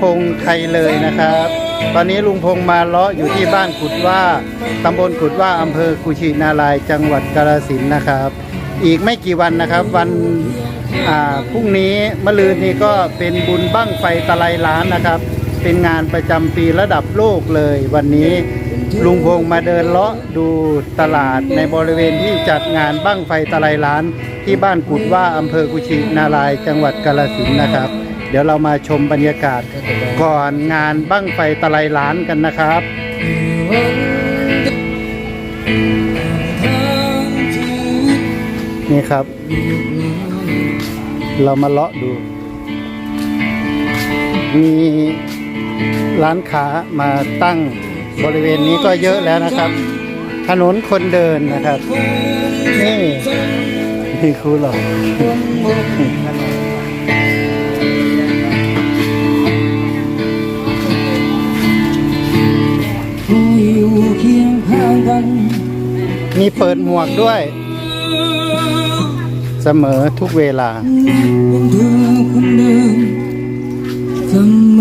พงษ์ไทยเลยนะครับ ตอนนี้ลุงพงษ์มาเลาะอยู่ที่บ้านกุดว่าตำบลกุดว่าอำเภอกุชินารายจังหวัดกาฬสินธุ์นะครับ อีกไม่กี่วันนะครับ วันพรุ่งนี้มะรืนนี้ก็เป็นบุญบั้งไฟตะไลล้านนะครับ เป็นงานประจำปีระดับโลกเลย วันนี้ลุงพงษ์มาเดินเลาะดูตลาดในบริเวณที่จัดงานบั้งไฟตะไลล้าน ที่บ้านกุดว่าอำเภอกุชินารายจังหวัดกาฬสินธุ์นะครับ เดี๋ยวเรามาชมบรรยากาศก่อนงานบั้งไฟตะไลล้านกันนะครับนี่ครับ เรามาเลาะดู มีร้านค้ามาตั้งบริเวณนี้ก็เยอะแล้วนะครับ ถนนคนเดินนะครับ นี่ นี่ครูหรอันมีเปิดหมวกด้วย เสมอทุกเวลาเม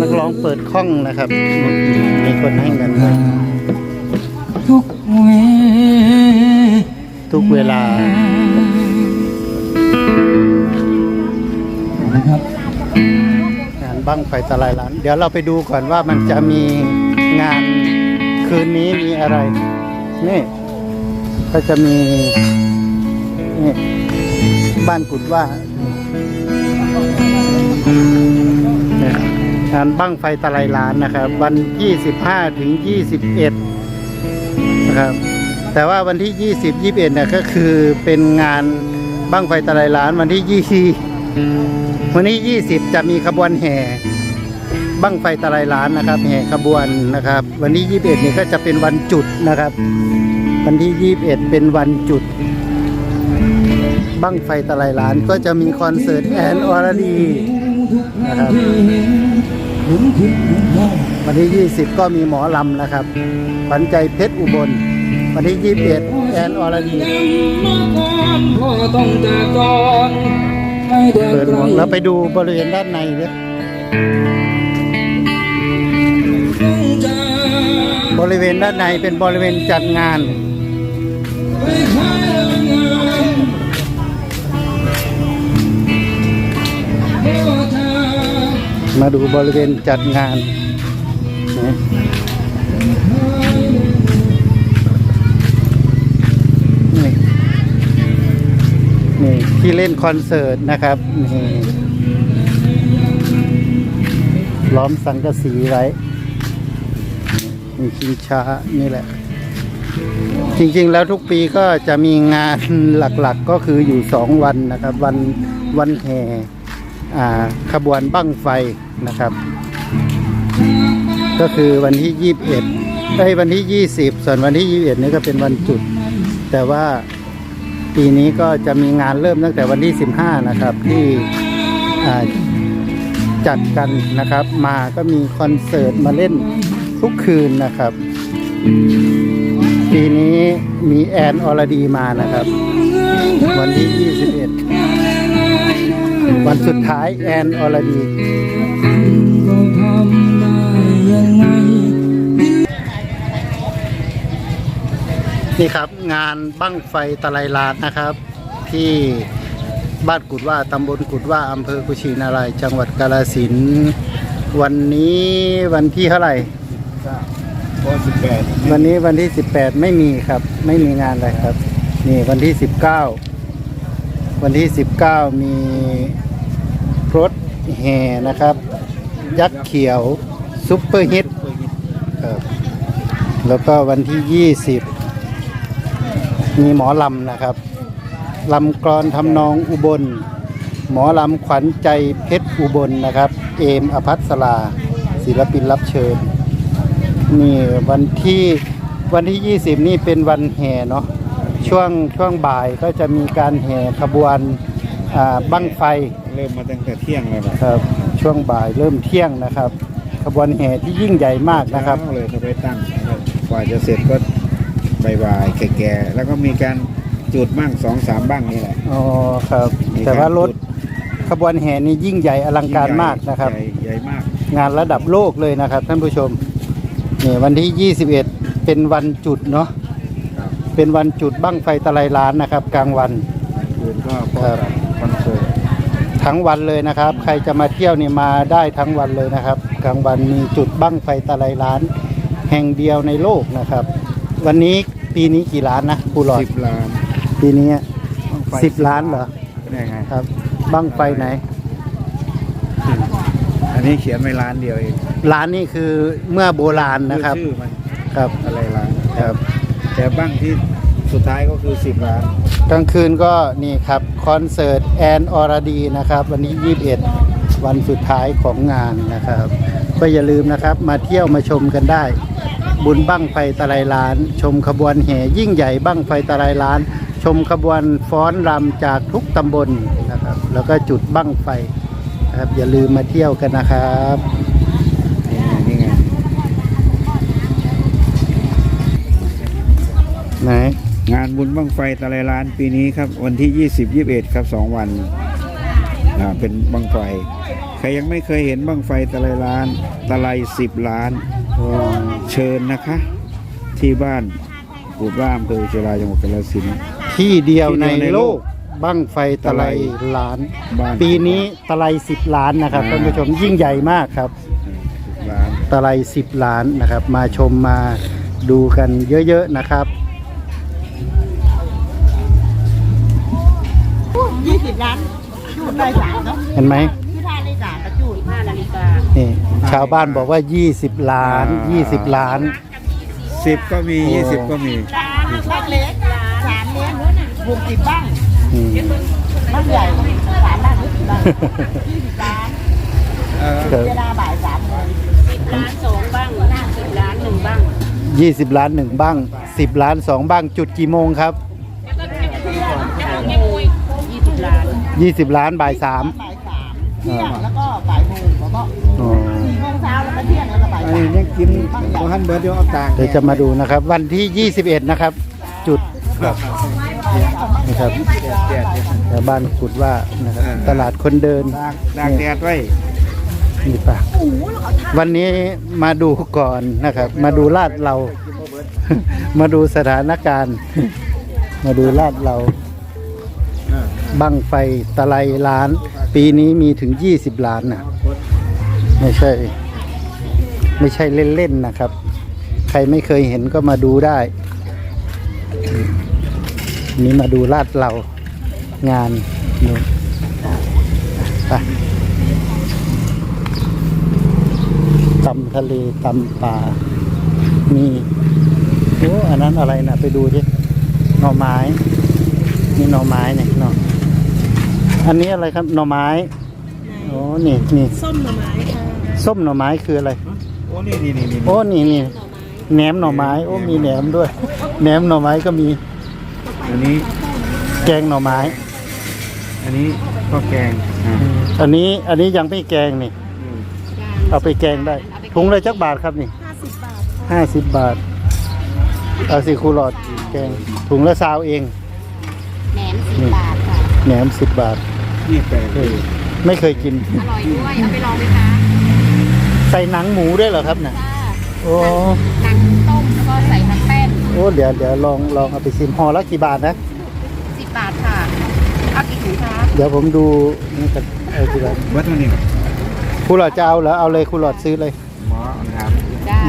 นักร้องเปิดข้องนะครับ มีคนให้เงินด้วยทุกเวทุกเวลานะครับงานบั้งไฟตะไลล้าน เดี๋ยวเราไปดูก่อนว่ามันจะมีงาน คืนนี้มีอะไร นี่ ก็จะมีนี่บ้านกุดว่าเนี่ยงานบั้งไฟตะไลล้านนะครับ วันที่15ถึง21นะครับ แต่ว่าวันที่20 21เอ็ดเนี่ยก็คือเป็นงานบั้งไฟตะไลล้านวันที่20วันนี้20จะมีขบวนแห่ บั้งไฟตะไลล้านนะครับแห่ขบวนนะครับ วันที่ 21 นี่ก็จะเป็นวันจุดนะครับ วันที่ 21 เป็นวันจุด บั้งไฟตะไลล้านก็จะมีคอนเสิร์ตแอนออร์ดีนะครับวันที่ 20 ก็มีหมอลำนะครับปันใจเพชรอุบล วันที่ 21 แอนออนพ่อต้องจากก่อนไม่เดินเปิดหมวกแล้วไปดูบริเวณด้านในเนี่ย บริเวณด้านในเป็นบริเวณจัดงาน มาดูบริเวณจัดงานนี่นี่ที่เล่นคอนเสิร์ตนะครับนี่ล้อมสังกะสีไว้ นี่ชิงช้านี่แหละ จริงๆ แล้วทุกปีก็จะมีงานหลักๆก็คืออยู่สองวันนะครับ วันวันแห่ขบวนบั้งไฟนะครับ ก็คือวันที่ 21ได้วันที่ 20 ส่วนวันที่ 21 นี่ก็เป็นวันจุด แต่ว่าปีนี้ก็จะมีงานเริ่มตั้งแต่วันที่ 15 นะครับที่จัดกันนะครับ มาก็มีคอนเสิร์ตมาเล่น ทุกคืนนะครับ ปีนี้มีแอนอรดีมานะครับ วันที่ 21 วันสุดท้ายแอนอรดีนี่ครับงานบั้งไฟตะไลลานนะครับ ที่บ้านกุดว่าตำบลกุดว่าอำเภอกุชินารายจังหวัดกาฬสิน วันนี้วันที่เท่าไหร่ พอสิบแปดวันนี้วันที่18ไม่มีครับ ไม่มีงานอะไรครับ นี่วันที่19วันที่19มีรถแห่นะครับ ยักษ์เขียวซุปเปอร์ฮิตครับแล้วก็วันที่20มีหมอลำนะครับลำกรอนทำนองอุบล หมอลำขวัญใจเพชรอุบลนะครับ เอมอภัสราศิลปินรับเชิญ นี่วันที่วันที่ 20 นี่เป็นวันแห่เนาะช่วงช่วงบ่ายก็จะมีการแห่ขบวนอ่าบั้งไฟเริ่มมาตั้งแต่เที่ยงเลยนะครับ ช่วงบ่ายเริ่มเที่ยงนะครับ ขบวนแห่ที่ยิ่งใหญ่มากนะครับเช้าเลยเขาไปตั้งนะครับกว่าจะเสร็จก็บ่ายๆแก่ๆแล้วก็มีการจุดบ้างสองสามบ้างนี่แหละอ๋อครับมีแต่ว่ารถจุดขบวนแห่นี่ยิ่งใหญ่อลังการมากนะครับใหญ่ใหญ่มาก งานระดับโลกเลยนะครับท่านผู้ชม นี่วันที่ 21 เป็นวันจุดเนาะครับเป็นวันจุดบั้งไฟตะไลล้านนะครับ กลางวันคืนก็พบกับคอนเสิร์ตทั้งวันเลยนะครับ ใครจะมาเที่ยวนี่มาได้ทั้งวันเลยนะครับ กลางวันมีจุดบั้งไฟตะไลล้าน แห่งเดียวในโลกนะครับ วันนี้ปีนี้กี่ล้านนะครูหลอดสิบล้าน ปีนี้บั้งไฟสิบล้านเหรอนี่ไงครับบั้งไฟไหน อันนี้เขียนไว้ล้านเดียวเอง ล้านนี่คือเมื่อโบราณนะครับ ชื่อมันครับ อะไรล้านครับ แต่บ้างที่สุดท้ายก็คือสิบล้านกลางคืนก็นี่ครับ คอนเสิร์ตแอนอรดีนะครับ วันที่21 วันสุดท้ายของงานนะครับ ก็อย่าลืมนะครับมาเที่ยวมาชมกันได้ บุญบั้งไฟตะไลล้าน ชมขบวนแห่ยิ่งใหญ่บั้งไฟตะไลล้าน ชมขบวนฟ้อนรำจากทุกตำบลนะครับ แล้วก็จุดบั้งไฟนะครับอย่าลืมมาเที่ยวกันนะครับ ไหนงานบุญบั้งไฟตะไลล้านปีนี้ครับ วันที่ 20 21 ครับสองวันอ่าเป็นบั้งไฟ ใครยังไม่เคยเห็นบั้งไฟตะไลล้าน ตะไลสิบล้านเชิญนะคะ ที่บ้านปูดร่ามอำเภอเชียงรายจังหวัดกาฬสินธุ์ที่เดียวในที่เดียวในโลโลกกบั้งไฟตะไลล้านบ้าน ปีนี้ตะไลสิบล้านนะครับอ่าท่านผู้ชมยิ่งใหญ่มากครับสิบล้านตะไลสิบล้านนะครับ มาชมมาดูกันเยอะๆนะครับ สิบล้านจูดได้สามเนาะเห็นไหมที่ท่าได้สามกระจูดห้านาฬิกานี่ชาวบ้านบอกว่า 20 ล้าน 20 ล้าน สิบก็มีโอ้ยี่สิบก็มี บ้างเล็กสามเล็กหกสิบบ้างอืม บ้างใหญ่สามบ้างหกสิบบ้างยี่สิบล้านเออครับ เวลาบ่ายสามโมงสิบล้านสองบ้างสิบล้านหนึ่งบ้าง20 ล้านหนึ่งบ้าง 10 ล้านสองบ้างจุดกี่โมงครับ ล้าน20ล้านบ่ายสาม บ่ายสามเที่ยงแล้วก็บ่ายโมงแล้วก็อ๋อ สี่โมงเช้าแล้วก็เที่ยงแล้วก็บ่ายอันสานี้มยังกินโอหันเบิร์ดเดียวเอาต่างเดี๋ยวจะมาดูนะครับ วันที่ 21 นะครับ จุดนะครับแดดเนี่ยชาวบ้านขุดว่านะครับอ่าตลาดคนเดินตากตากแดดไว้นี่ปะวันนี้มาดูก่อนนะครับ มาดูลาดเรา มาดูสถานการณ์ มาดูลาดเราอ่า บั้งไฟตะไลล้าน ปีนี้มีถึง 20 ล้านนะไม่ใช่ ไม่ใช่เล่นๆนะครับ ใครไม่เคยเห็นก็มาดูได้ นี่มาดูลาดเรางานนู่นไปตำทะเลตำป่ามีโอ้อันนั้นอะไรนะไปดูดิหน่อไม้นี่หน่อไม้เนี่ยหน่อ อันนี้อะไรครับหน่อไม้โอ้นี่นี่ส้มหน่อไม้ค่ะส้มหน่อไม้คืออะไรโอ้นี่นี่นี่นี่โอ้นี่นี่แหนมหน่อไม้โอ้มีแหนมด้วยแหนมหน่อไม้ก็มีอันนี้แกงหน่อไม้ อันนี้ก็แกงอ่าอันนี้อันนี้ยังไม่แกงนี่ อืมเอาไปแกงได้ถุงละจักบาทครับนี่ห้าสิบบาทเอาสิครูหลอดแกงถุงละซาวเองแหนมสิบบาทค่ะ แหนมสิบบาท นี่แปลกเออไม่เคยกิน อร่อยด้วย เอาไปลองไหมคะใส่หนังหมูด้วยเหรอครับน่ะค่ะโอ้ หนังต้มแล้วก็ใส่ทั้งแป้งโอ้เดี๋ยวเดี๋ยวลองลองเอาไปชิมห่อละกี่บาทนะ สิบบาทค่ะ เอากี่ถุงคะเดี๋ยวผมดูนี่กันเอากี่บาทเบิร์ดเท่านี้ครูหลอดจะเอาเหรอเอาเลยครูหลอดซื้อเลย หมอเอาน้ำจ้า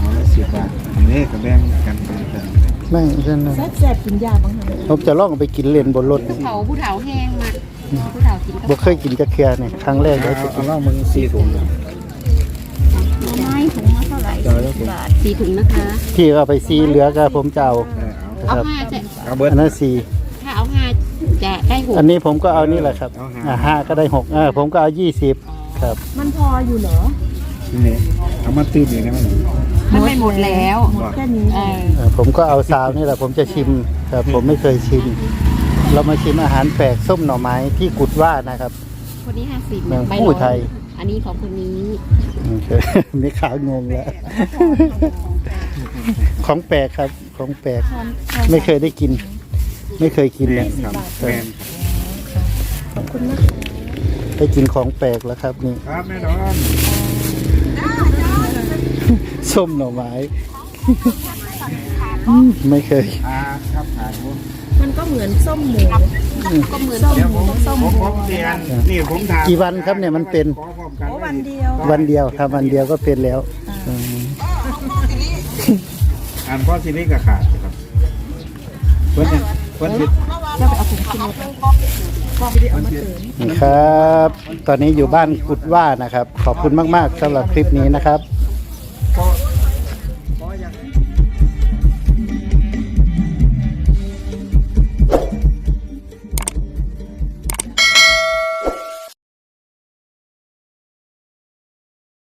หมอละสิบบาทอันนี้ก็แบ่งกันไปกัน ไม่ใช่นะแซ่บกินยาบ้างคะผมจะลองเอาไปกินเล่นบนรถผู้เฒ่าผู้เฒ่าแห้งมาผู้เฒ่ากินบ่เคยกินจักเคียเนี่ยครั้งแรกเอาเลยเอาล่องมึงสี่ถุงเลยไม้ถุงละเท่าไหร่จอยแล้วผมบาทสี่ถุงนะคะ พี่ก็เอาไปซีเหลือก็ผมจะเอาเออเอานะครับห้าจะเอาเบิร์ดอันนั้นซีถ้าเอาห้าจะได้หกอันนี้ผมก็เอานี่แหละครับเอาห้าอ่าห้าก็ได้หกอ่าผมก็เอายี่สิบครับ มันพออยู่เหรอนี่เอามาตื้มอย่างนี้มัน มันไม่หมดแล้วบอกแค่นี้เอออ่าผมก็เอาซาวนี่แหละผมจะชิมครับผมไม่เคยชิม เรามาชิมอาหารแปลกส้มหน่อไม้ที่กุดว่านะครับ คนนี้ห้าสิบแมงผู้ไทย อันนี้ของคนนี้โอเคไม่ขาวงงแล้ว ของแปลกครับ ของแปลก ไม่เคยได้กิน ไม่เคยกินเลยครับแม่นได้กินของแปลกแล้วครับนี่ ครับแม่ดอน ส้มหน่อไม้อืมไม่เคยอาครับผ่านผมมันก็เหมือนส้มหมูก็เหมือนส้มเดี๋ยวหผมูมส้มผหมมูผมเรียนนี่ผมถามกี่วันครับเนี่ยมันเป็น ขอพร้อมกันวันเดียววันเดียวครับวันเดียวก็เป็นแล้วอืมอ่านพ่อสิริกับขาดครับเพิ่นเนี่ยเพิ่นสินี่ครับ ตอนนี้อยู่บ้านกุดว่านะครับ ขอบคุณมาก ๆสำหรับคลิปนี้นะครับ